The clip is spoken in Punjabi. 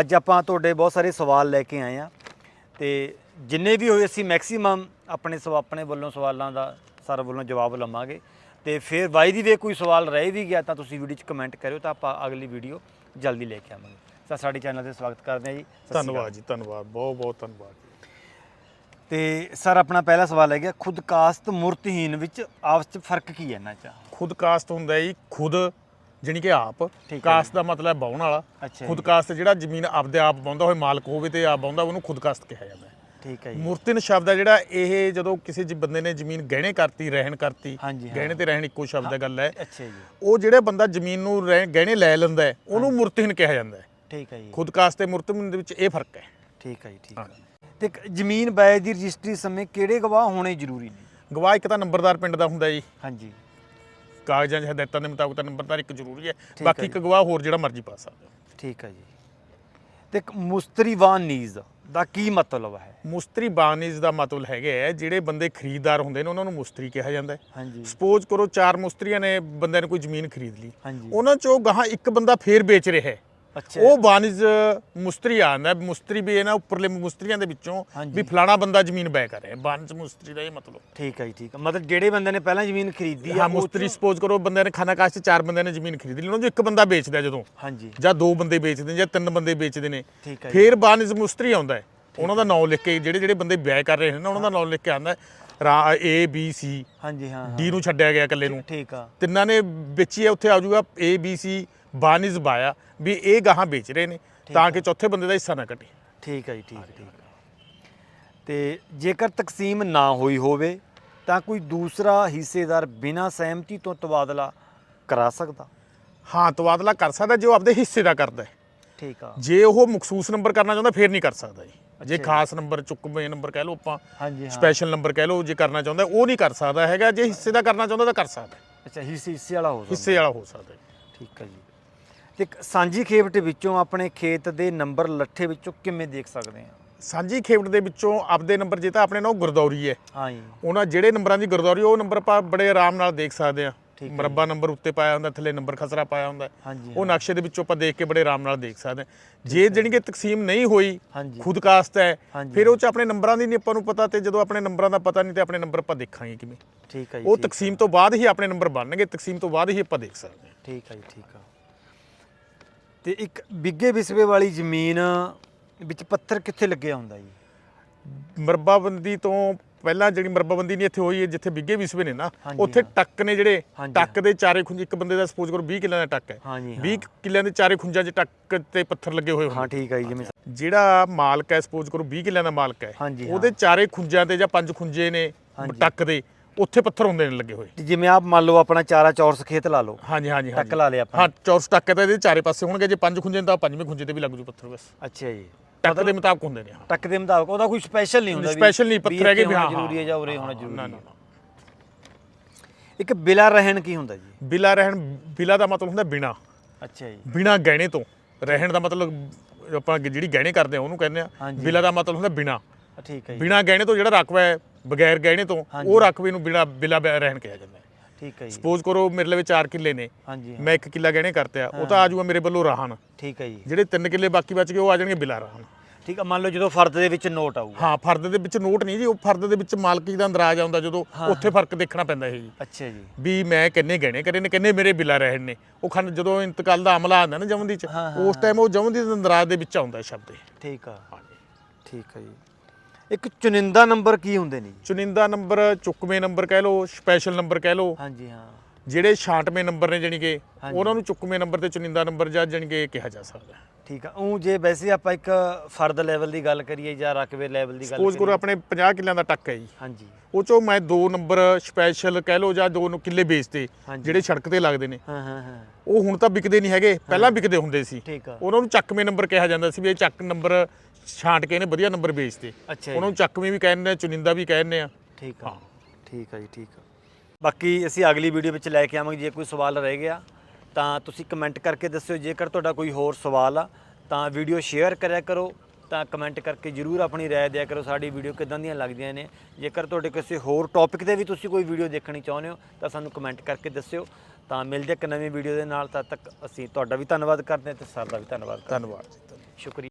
ਅੱਜ ਆਪਾਂ ਤੁਹਾਡੇ ਬਹੁਤ ਸਾਰੇ ਸਵਾਲ ਲੈ ਕੇ ਆਏ ਆ ਤੇ ਜਿੰਨੇ ਵੀ ਹੋਏ ਅਸੀਂ ਮੈਕਸਿਮਮ ਆਪਣੇ ਸਵਾ ਆਪਣੇ ਵੱਲੋਂ ਸਵਾਲਾਂ ਦਾ ਸਰ ਵੱਲੋਂ ਜਵਾਬ ਲਵਾਂਗੇ ਤੇ ਫਿਰ ਬਾਈ ਦੀ ਵੇ ਕੋਈ ਸਵਾਲ ਰਹਿ ਵੀ ਗਿਆ ਤਾਂ ਤੁਸੀਂ ਵੀਡੀਓ 'ਚ ਕਮੈਂਟ ਕਰਿਓ ਤਾਂ ਆਪਾਂ ਅਗਲੀ ਵੀਡੀਓ ਜਲਦੀ ਲੈ ਕੇ ਆਵਾਂਗੇ। ਤਾਂ ਸਾਡੇ ਚੈਨਲ ਤੇ ਸਵਾਗਤ ਕਰਦੇ ਹਾਂ ਜੀ। ਸਤਿ ਸ਼੍ਰੀ ਅਕਾਲ। ਧੰਨਵਾਦ ਜੀ ਧੰਨਵਾਦ ਬਹੁਤ ਬਹੁਤ ਧੰਨਵਾਦ ਤੇ ਸਰ ਆਪਣਾ ਪਹਿਲਾ ਸਵਾਲ ਹੈ ਗਿਆ ਖੁਦ ਕਾਸਤ ਮੂਰਤਹੀਨ ਵਿੱਚ ਆਪਸ ਚ ਫ਼ਰਕ ਕੀ ਹੈ ਇਹਨਾਂ ਚ? ਖੁਦ ਕਾਸਤ ਹੁੰਦਾ ਜੀ ਖੁਦ ਜਾਣੀ ਕਿ ਆਪ ਕਾਸਤ ਦਾ ਮਤਲਬ ਬਾਉਣ ਵਾਲਾ। ਖੁਦ। ਕਾਸਤ ਜਿਹੜਾ ਜ਼ਮੀਨ ਆਪਦੇ ਆਪ ਬਾਉਂਦਾ ਹੋਵੇ ਮਾਲਕ ਹੋਵੇ ਤੇ ਆਪ ਬਾਉਂਦਾ ਉਹਨੂੰ ਖੁਦ ਕਾਸਤ ਕਿਹਾ ਜਾਂਦਾ ਹੈ। ਠੀਕ ਹੈ ਜੀ। ਮੂਰਤਿਨ ਸ਼ਬਦ ਹੈ ਜਿਹੜਾ ਇਹ ਜਦੋਂ ਕਿਸੇ ਜੀ ਬੰਦੇ ਨੇ ਜ਼ਮੀਨ ਗਹਿਣੇ ਕਰਤੀ ਰਹਿਣ ਕਰਤੀ। ਗਹਿਣੇ ਤੇ ਰਹਿਣ ਇੱਕੋ ਸ਼ਬਦ ਹੈ ਗੱਲ ਹੈ। ਅੱਛਾ ਜੀ। ਉਹ ਜਿਹੜਾ ਬੰਦਾ ਜ਼ਮੀਨ ਨੂੰ ਗਹਿਣੇ ਲੈ ਲੈਂਦਾ ਉਹਨੂੰ ਮੂਰਤਿਨ ਕਿਹਾ ਜਾਂਦਾ ਹੈ। ਠੀਕ ਹੈ ਜੀ। ਖੁਦ ਕਾਸਤ ਤੇ ਮੂਰਤਿਨ ਦੇ ਵਿੱਚ ਇਹ ਫ਼ਰਕ ਹੈ। ਠੀਕ ਹੈ ਜੀ ਠੀਕ ਹਾਂ। ਤੇ ਜ਼ਮੀਨ ਬਾਏ ਦੀ ਰਜਿਸਟਰੀ ਸਮੇਂ ਕਿਹੜੇ ਗਵਾਹ ਹੋਣੇ ਜ਼ਰੂਰੀ ਨੇ? ਗਵਾਹ ਇੱਕ ਤਾਂ ਨੰਬਰਦਾਰ ਪਿੰਡ ਦਾ ਹੁੰਦਾ ਜੀ। ਹਾਂਜੀ। ਕਾਗਜ਼ਾਂ 'ਚ ਹਦਾਇਤਾਂ ਦੇ ਮੁਤਾਬਕ ਤਾਂ ਨੰਬਰਦਾਰ ਇੱਕ ਜ਼ਰੂਰੀ ਹੈ। ਹੈ ਬਾਕੀ। ਇੱਕ ਗਵਾਹ ਹੋਰ ਜਿਹੜਾ ਮਰਜ਼ੀ ਪਾ ਸਕਦਾ ਠੀਕ ਹੈ ਜੀ। ਤੇ ਇੱਕ ਮੁਸਤਰੀਵਾਨ ਨੀਜ਼ ਦਾ ਕੀ ਮਤਲਬ ਹੈ? ਮੁਸਤਰੀ ਬਾਨਿਜ਼ ਦਾ ਮਤਲਬ ਹੈਗਾ ਹੈ ਜਿਹੜੇ ਬੰਦੇ ਖਰੀਦਦਾਰ ਹੁੰਦੇ ਨੇ ਉਹਨਾਂ ਨੂੰ ਮੁਸਤਰੀ ਕਿਹਾ ਜਾਂਦਾ ਹੈ। ਹਾਂਜੀ। ਸਪੋਜ਼ ਕਰੋ ਚਾਰ ਮੁਸਤਰੀਆਂ ਨੇ ਬੰਦਿਆਂ ਨੇ ਕੋਈ ਜ਼ਮੀਨ ਖਰੀਦ ਲਈ। ਹਾਂਜੀ। ਉਹਨਾਂ ਚੋਂ ਗਾਹਾਂ ਇੱਕ ਬੰਦਾ ਫੇਰ ਵੇਚ ਰਿਹਾ ਹੈ। ਉਹ ਬਾਨਿਜ਼ ਮੁਸਤਰੀ ਆਂਦਾ ਮੁਸਤਰੀ ਵੀ ਇਹਨਾਂ ਉੱਪਰਲੇ ਮੁਸਤਰੀਆਂ ਦੇ ਵਿੱਚੋਂ। ਵੀ ਫਲਾਣਾ ਬੰਦਾ ਜ਼ਮੀਨ ਬੈ ਕਰ। ਰਿਹਾ ਬਾਨਿਜ਼ ਮੁਸਤਰੀ ਦਾ ਇਹ ਮਤਲਬ। ਠੀਕ ਹੈ ਜੀ ਠੀਕ ਹੈ ਮਤਲਬ ਜਿਹੜੇ ਬੰਦੇ ਨੇ ਪਹਿਲਾਂ ਜ਼ਮੀਨ ਖਰੀਦੀ ਆ ਮੁਸਤਰੀ ਸਪੋਜ਼ ਕਰੋ ਬੰਦਿਆਂ ਨੇ ਖਾਨਾ ਕਾਸ਼ 'ਚ ਚਾਰ ਬੰਦਿਆਂ ਨੇ ਜ਼ਮੀਨ ਖਰੀਦ ਲਈ ਉਹਨਾਂ ਇੱਕ ਬੰਦਾ ਵੇਚਦਾ ਜਦੋਂ। ਹਾਂਜੀ। ਜਾਂ ਦੋ ਬੰਦੇ ਵੇਚਦੇ ਨੇ ਜਾਂ ਤਿੰਨ ਬੰਦੇ ਵੇਚਦੇ ਨੇ। ਫੇਰ ਬਾਨਿਜ਼ ਮੁਸਤਰੀ ਆਉਂਦਾ ਹੈ। ਉਹਨਾਂ ਦਾ ਨਾਮ ਲਿਖ ਕੇ ਜਿਹੜੇ ਜਿਹੜੇ ਬੰਦੇ ਵਿਆਹ ਕਰ ਰਹੇ ਨੇ ਉਹਨਾਂ ਦਾ ਨਾਮ ਲਿਖ ਕੇ ਆਉਂਦਾ ਰਾ ਏ ਬੀ ਸੀ ਹਾਂਜੀ ਹਾਂ। ਡੀ ਨੂੰ ਛੱਡਿਆ ਗਿਆ ਇਕੱਲੇ ਨੂੰ। ਠੀਕ ਆ। ਤਿੰਨਾਂ ਨੇ ਵੇਚੀ ਹੈ ਉੱਥੇ ਆ ਜਾਊਗਾ ਏ ਬੀ ਸੀ ਬਾਨਿਜ਼ ਬਾਇਆ ਵੀ ਇਹ ਗਾਹਾਂ ਵੇਚ ਰਹੇ ਨੇ ਤਾਂ ਕਿ ਚੌਥੇ ਬੰਦੇ ਦਾ ਹਿੱਸਾ ਨਾ ਕੱਟੇ ਠੀਕ ਹੈ ਜੀ ਠੀਕ ਠੀਕ ਤੇ ਜੇਕਰ ਤਕਸੀਮ ਨਾ ਹੋਈ ਹੋਵੇ ਤਾਂ ਕੋਈ ਦੂਸਰਾ ਹਿੱਸੇਦਾਰ ਬਿਨਾਂ ਸਹਿਮਤੀ ਤੋਂ ਤਬਾਦਲਾ ਕਰਾ ਸਕਦਾ? ਹਾਂ ਤਬਾਦਲਾ ਕਰ ਸਕਦਾ ਜੇ ਉਹ ਆਪਦੇ ਹਿੱਸੇ ਦਾ ਕਰਦਾ ਹੈ। ਠੀਕ ਆ। ਜੇ ਉਹ ਮਖਸੂਸ ਨੰਬਰ ਕਰਨਾ ਚਾਹੁੰਦਾ ਫੇਰ ਨਹੀਂ ਕਰ ਸਕਦਾ ਜੀ। ਜੇ। ਖਾਸ ਨੰਬਰ ਚੁੱਕਵੇਂ ਨੰਬਰ ਕਹਿ ਲਓ ਆਪਾਂ ਹਾਂਜੀ ਸਪੈਸ਼ਲ ਨੰਬਰ ਕਹਿ ਲਓ ਜੇ ਕਰਨਾ ਚਾਹੁੰਦਾ ਉਹ ਨਹੀਂ ਕਰ ਸਕਦਾ ਹੈਗਾ। ਜੇ ਹਿੱਸੇ ਦਾ ਕਰਨਾ ਚਾਹੁੰਦਾ ਤਾਂ ਕਰ ਸਕਦਾ। ਅੱਛਾ ਹਿੱਸੇ ਹਿੱਸੇ ਵਾਲਾ ਹੋ ਸਕਦਾ। ਹਿੱਸੇ ਵਾਲਾ ਹੋ ਸਕਦਾ। ਠੀਕ ਹੈ ਜੀ। ਤੇ ਸਾਂਝੀ ਖੇਪਟ ਵਿੱਚੋਂ ਆਪਣੇ ਖੇਤ ਦੇ ਨੰਬਰ ਲੱਠੇ ਵਿੱਚੋਂ ਕਿਵੇਂ ਦੇਖ ਸਕਦੇ ਆ? ਸਾਂਝੀ ਖੇਵਟ ਦੇ ਵਿੱਚੋਂ ਆਪਦੇ ਨੰਬਰ ਜੇ ਤਾਂ ਆਪਣੇ ਨਾਲ ਗੁਰਦੌਰੀ ਹੈ। ਹਾਂ ਜੀ। ਉਹਨਾਂ ਜਿਹੜੇ ਨੰਬਰਾਂ ਦੀ ਗੁਰਦੌਰੀ ਉਹ ਨੰਬਰ ਆਪਾਂ ਬੜੇ ਆਰਾਮ ਨਾਲ ਦੇਖ ਸਕਦੇ ਆ। ਹੈ ਮਰੱਬਾ ਨੰਬਰ ਉੱਤੇ ਪਾਇਆ ਹੁੰਦਾ ਥੱਲੇ ਨੰਬਰ ਖਸਰਾ ਪਾਇਆ ਹੁੰਦਾ। ਉਹ ਨਕਸ਼ੇ ਦੇ ਵਿੱਚੋਂ ਆਪਾਂ ਦੇਖ ਕੇ ਬੜੇ ਆਰਾਮ ਨਾਲ ਦੇਖ ਸਕਦੇ ਹਾਂ ਜੇ। ਜਾਣੀ ਕਿ ਤਕਸੀਮ ਨਹੀਂ ਹੋਈ ਹਾਂਜੀ ਖੁਦ ਕਾਸਤ ਹੈ। ਫਿਰ ਉਹ ਚ ਆਪਣੇ ਨੰਬਰਾਂ ਦੀ ਨਹੀਂ ਆਪਾਂ ਨੂੰ ਪਤਾ ਤੇ ਜਦੋਂ ਆਪਣੇ ਨੰਬਰਾਂ ਦਾ ਪਤਾ ਨਹੀਂ ਤੇ ਆਪਣੇ ਨੰਬਰ ਆਪਾਂ ਦੇਖਾਂਗੇ ਕਿਵੇਂ। ਠੀਕ ਹੈ ਜੀ ਉਹ ਤਕਸੀਮ ਤੋਂ ਬਾਅਦ ਹੀ ਆਪਣੇ ਨੰਬਰ ਬਣਨਗੇ ਤਕਸੀਮ ਤੋਂ ਬਾਅਦ ਹੀ ਆਪਾਂ ਦੇਖ ਸਕਦੇ ਹਾਂ ਠੀਕ ਹੈ ਜੀ ਠੀਕ ਆ। ਤੇ ਇੱਕ ਬਿੱਗੇ ਵਿਸਵੇ ਵਾਲੀ ਜ਼ਮੀਨ ਵਿੱਚ ਪੱਥਰ ਕਿੱਥੇ ਲੱਗਿਆ ਹੁੰਦਾ ਜੀ? ਮਰਬਾਬੰਦੀ ਤੋਂ ਪਹਿਲਾਂ ਜਿਹੜੀ ਮਰਬਾਬੰਦੀ ਨਹੀਂ ਇੱਥੇ ਹੋਈ ਹੈ ਜਿੱਥੇ ਬਿੱਗੇ ਵਿਸਵੇ ਨੇ ਨਾ ਹਾਂਜੀ, ਉੱਥੇ ਹਾਂ। ਟੱਕ ਨੇ ਜਿਹੜੇ ਹਾਂਜੀ, ਟੱਕ ਦੇ ਚਾਰੇ ਖੁੰਝ ਇੱਕ ਬੰਦੇ ਦਾ ਸਪੋਜ਼ ਕਰੋ 20 ਕਿੱਲਿਆਂ ਦਾ ਟੱਕ ਹੈ। ਹਾਂਜੀ 20 ਕਿੱਲਿਆਂ ਦੇ ਚਾਰੇ ਖੁੰਝਾਂ 'ਚ ਟੱਕ ਤੇ ਪੱਥਰ ਲੱਗੇ ਹੋਏ ਹਾਂ ਹੁੰਦੇ। ਠੀਕ ਹੈ ਜੀ ਜਿਵੇਂ ਜਿਹੜਾ ਮਾਲਕ ਹੈ ਸਪੋਜ਼ ਕਰੋ 20 ਕਿੱਲਿਆਂ ਦਾ ਮਾਲਕ ਹੈ ਹਾਂਜੀ, ਹਾਂ। ਉਹਦੇ ਚਾਰੇ ਖੁੰਝਾਂ ਤੇ ਜਾਂ ਪੰਜ ਖੁੰਝੇ ਨੇ ਹਾਂਜੀ। ਟੱਕ ਦੇ। ਉੱਥੇ ਪੱਥਰ ਹੁੰਦੇ ਨੇ ਲੱਗੇ ਹੋਏ। ਜਿਵੇਂ ਆਪ ਮੰਨ ਲਓ ਆਪਣਾ ਚਾਰਾ ਚੌਰਸ ਖੇਤ ਲਾ ਲਓ। ਹਾਂਜੀ ਹਾਂਜੀ ਟੱਕ ਲਾ ਲਿਆ ਆਪਾਂ। ਹਾਂ ਚੌਰਸ ਟੱਕ ਤਾਂ ਇਹਦੇ ਚਾਰੇ ਪਾਸੇ ਹੋਣਗੇ ਜੇ ਪੰਜ ਖੁੰਝੇ ਤਾਂ ਪੰਜਵੇਂ ਖੁੰਝੇ ਤੇ ਵੀ ਲੱਗ ਜੂ ਪੱਥਰ ਬਸ। ਅੱਛਾ ਜੀ। ਟੱਕ ਦੇ ਮੁਤਾਬਕ ਹੁੰਦੇ ਨੇ ਟੱਕ ਦੇ ਮੁਤਾਬਕ ਉਹਦਾ ਕੋਈ ਸਪੈਸ਼ਲ ਨਹੀਂ ਹੁੰਦਾ ਸਪੈਸ਼ਲ ਨਹੀਂ ਪੱਥਰ ਹੈਗੇ ਵੀ ਹਾਂ ਜ਼ਰੂਰੀ ਹੈ ਜਾਂ ਉਰੇ ਹੋਣਾ ਜ਼ਰੂਰੀ ਹੈ। ਇੱਕ ਬਿਲਾ ਰਹਿਣ ਕੀ ਹੁੰਦਾ ਜੀ? ਬਿਲਾ ਰਹਿਣ ਬਿਲਾ ਦਾ ਮਤਲਬ ਹੁੰਦਾ ਬਿਨਾ ਅੱਛਾ ਜੀ। ਬਿਨਾ ਗਹਿਣੇ ਤੋਂ। ਰਹਿਣ ਦਾ ਮਤਲਬ ਆਪਾਂ ਜਿਹੜੀ ਗਹਿਣੇ ਕਰਦੇ ਆ ਉਹਨੂੰ ਕਹਿੰਦੇ ਆ। ਬਿਲਾ ਦਾ ਮਤਲਬ ਹੁੰਦਾ ਬਿਨਾ ਠੀਕ ਹੈ ਜੀ। ਬਿਨਾ ਗਹਿਣੇ ਤੋਂ ਜਿਹੜਾ ਰਕਬਾ ਹੈ ਬਗੈਰ ਗਹਿਣੇ ਤੋਂ। ਉਹ ਰਕਬੇ ਨੂੰ ਬਿਨਾ ਬਿਲਾ ਬੈ- ਰਹਿਣ ਕਿਹਾ ਜਾਂਦਾ ਹੈ। ਠੀਕ ਹੈ ਜੀ। ਸਪੋਜ਼ ਕਰੋ ਮੇਰੇ ਲਈ 4 ਕਿੱਲੇ ਨੇ ਹਾਂਜੀ ਮੈਂ 1 ਕਿੱਲਾ ਗਹਿਣੇ ਕਰਤੇ ਆ ਉਹ ਤਾਂ ਆ ਜਾਊਗਾ ਮੇਰੇ ਵੱਲੋਂ ਰਾਹਨ ਠੀਕ ਹੈ ਜੀ। ਜਿਹੜੇ 3 ਕਿੱਲੇ ਬਾਕੀ ਬਚ ਗਏ ਉਹ ਆ ਜਾਣਗੇ ਬਿਲਾ ਰਾਹਨ ਠੀਕ ਹੈ ਮੰਨ ਲਓ ਜਦੋਂ ਫਰਦ ਦੇ ਵਿੱਚ ਨੋਟ ਆਊਗਾ। ਹਾਂ ਫਰਦ ਦੇ ਵਿੱਚ ਨੋਟ ਨਹੀਂ ਜੀ ਉਹ ਫਰਦ ਦੇ ਵਿੱਚ ਮਾਲਕੀ ਦਾ ਅੰਦਰਾਜ ਆਉਂਦਾ ਜਦੋਂ ਉੱਥੇ ਫ਼ਰਕ ਦੇਖਣਾ ਪੈਂਦਾ ਇਹ ਜੀ। ਅੱਛਾ ਜੀ। ਵੀ ਮੈਂ ਕਿੰਨੇ ਗਹਿਣੇ ਕਰੇ ਨੇ ਕਿੰਨੇ ਮੇਰੇ ਬਿਲਾ ਰਹਿਣ ਨੇ। ਉਹ ਖੰਡ ਜਦੋਂ ਇੰਤਕਾਲ ਦਾ ਅਮਲਾ ਆਉਂਦਾ ਨਾ ਜਮਦੀ ਚ ਉਸ ਟਾਈਮ ਉਹ ਜਮਦੀ ਦੇ ਅੰਦਰਾਜ ਦੇ ਵਿੱਚ ਆਉਂਦਾ ਸ਼ਬਦ ਠੀਕ ਆ। ਠੀਕ ਹੈ ਜੀ। ਇੱਕ ਚੁਣਿੰਦਾ ਨੰਬਰ ਕੀ ਹੁੰਦੇ ਨੇ? ਜੀ ਚੁਣਿੰਦਾ ਨੰਬਰ ਚੁੱਕਵੇਂ ਨੰਬਰ ਕਹਿ ਲਓ ਸਪੈਸ਼ਲ ਨੰਬਰ ਕਹਿ ਲਓ। ਹਾਂਜੀ ਹਾਂ। ਜਿਹੜੇ 66ਵੇਂ ਨੰਬਰ ਨੇ ਜਾਣੀ ਕਿ ਹਾਂਜੀ। ਉਹਨਾਂ ਨੂੰ ਚੁੱਕਵੇਂ ਨੰਬਰ ਤੇ ਚੁਣਿੰਦਾ ਨੰਬਰ ਜਾਂ ਜਾਣੀ ਕਿ ਕਿਹਾ ਜਾ ਸਕਦਾ ਹੈ। ਠੀਕ ਆ ਉਹ ਜੇ ਵੈਸੇ ਆਪਾਂ ਇੱਕ ਫਰਦ ਲੈਵਲ ਦੀ ਗੱਲ ਕਰੀਏ ਜਾਂ ਰਕਬੇ ਲੈਵਲ ਦੀ ਗੱਲ ਸਪੋਜ਼ ਕਰੋ ਆਪਣੇ 50 ਕਿੱਲਿਆਂ ਦਾ ਟੱਕ ਹੈ ਜੀ। ਹਾਂਜੀ। ਉਹ ਚੋਂ ਮੈਂ ਦੋ ਨੰਬਰ ਸਪੈਸ਼ਲ ਕਹਿ ਲਓ ਜਾਂ ਦੋ ਨੂੰ ਕਿੱਲੇ ਵੇਚਦੇ ਹਾਂਜੀ। ਜਿਹੜੇ ਸੜਕ ਤੇ ਲੱਗਦੇ ਨੇ। ਹਾਂ ਹਾਂ ਹਾਂ। ਉਹ ਹੁਣ ਤਾਂ ਵਿਕਦੇ ਨਹੀਂ ਹੈਗੇ ਪਹਿਲਾਂ ਵਿਕਦੇ ਹੁੰਦੇ ਸੀ। ਠੀਕ ਆ। ਉਹਨਾਂ ਨੂੰ ਚੱਕਵੇਂ ਨੰਬਰ ਕਿਹਾ ਜਾਂਦਾ ਸੀ ਵੀ ਇਹ ਚੱਕ ਨੰਬਰ ਛਾਂਟ ਕੇ ਇਹਨੇ ਵਧੀਆ ਨੰਬਰ ਵੇਚਦੇ ਅੱਛਾ ਉਹਨਾਂ ਨੂੰ ਚੱਕਵੇਂ ਵੀ ਕਹਿੰਦੇ ਆ ਚੁਣਿੰਦਾ ਵੀ ਕਹਿੰਦੇ ਆ। ਠੀਕ ਆ। ਠੀਕ ਆ ਜੀ ਠੀਕ ਆ। ਬਾਕੀ ਅਸੀਂ ਅਗਲੀ ਵੀਡੀਓ ਵਿੱਚ ਲੈ ਕੇ ਆਵਾਂਗੇ ਜੇ ਕੋਈ ਸਵਾਲ ਰਹਿ ਗਿਆ ਤਾਂ ਤੁਸੀਂ ਕਮੈਂਟ ਕਰਕੇ ਦੱਸਿਓ। ਜੇਕਰ ਤੁਹਾਡਾ ਕੋਈ ਹੋਰ ਸਵਾਲ ਆ ਤਾਂ ਵੀਡੀਓ ਸ਼ੇਅਰ ਕਰਿਆ ਕਰੋ ਤਾਂ ਕਮੈਂਟ ਕਰਕੇ ਜਰੂਰ ਆਪਣੀ ਰਾਏ ਦਿਆ ਕਰੋ ਸਾਡੀ ਵੀਡੀਓ ਕਿਦਾਂ ਦੀਆਂ ਲੱਗਦੀਆਂ ਨੇ। ਜੇਕਰ ਤੁਹਾਡੇ ਕਿਸੇ ਹੋਰ ਟੌਪਿਕ ਤੇ ਵੀ ਤੁਸੀਂ ਕੋਈ ਵੀਡੀਓ ਦੇਖਣੀ ਚਾਹੁੰਦੇ ਹੋ ਤਾਂ ਸਾਨੂੰ ਕਮੈਂਟ ਕਰਕੇ ਦੱਸਿਓ। ਤਾਂ ਮਿਲਦੇ ਇੱਕ ਨਵੀਂ ਵੀਡੀਓ ਦੇ ਨਾਲ ਤਦ ਤੱਕ ਅਸੀਂ ਤੁਹਾਡਾ ਵੀ ਧੰਨਵਾਦ ਕਰਦੇ ਹਾਂ ਤੇ ਸਰ ਦਾ ਵੀ ਧੰਨਵਾਦ ਕਰਦੇ ਧੰਨਵਾਦ ਜੀ ਧੰਨਵਾਦ। ਸ਼ੁਕਰੀਆ।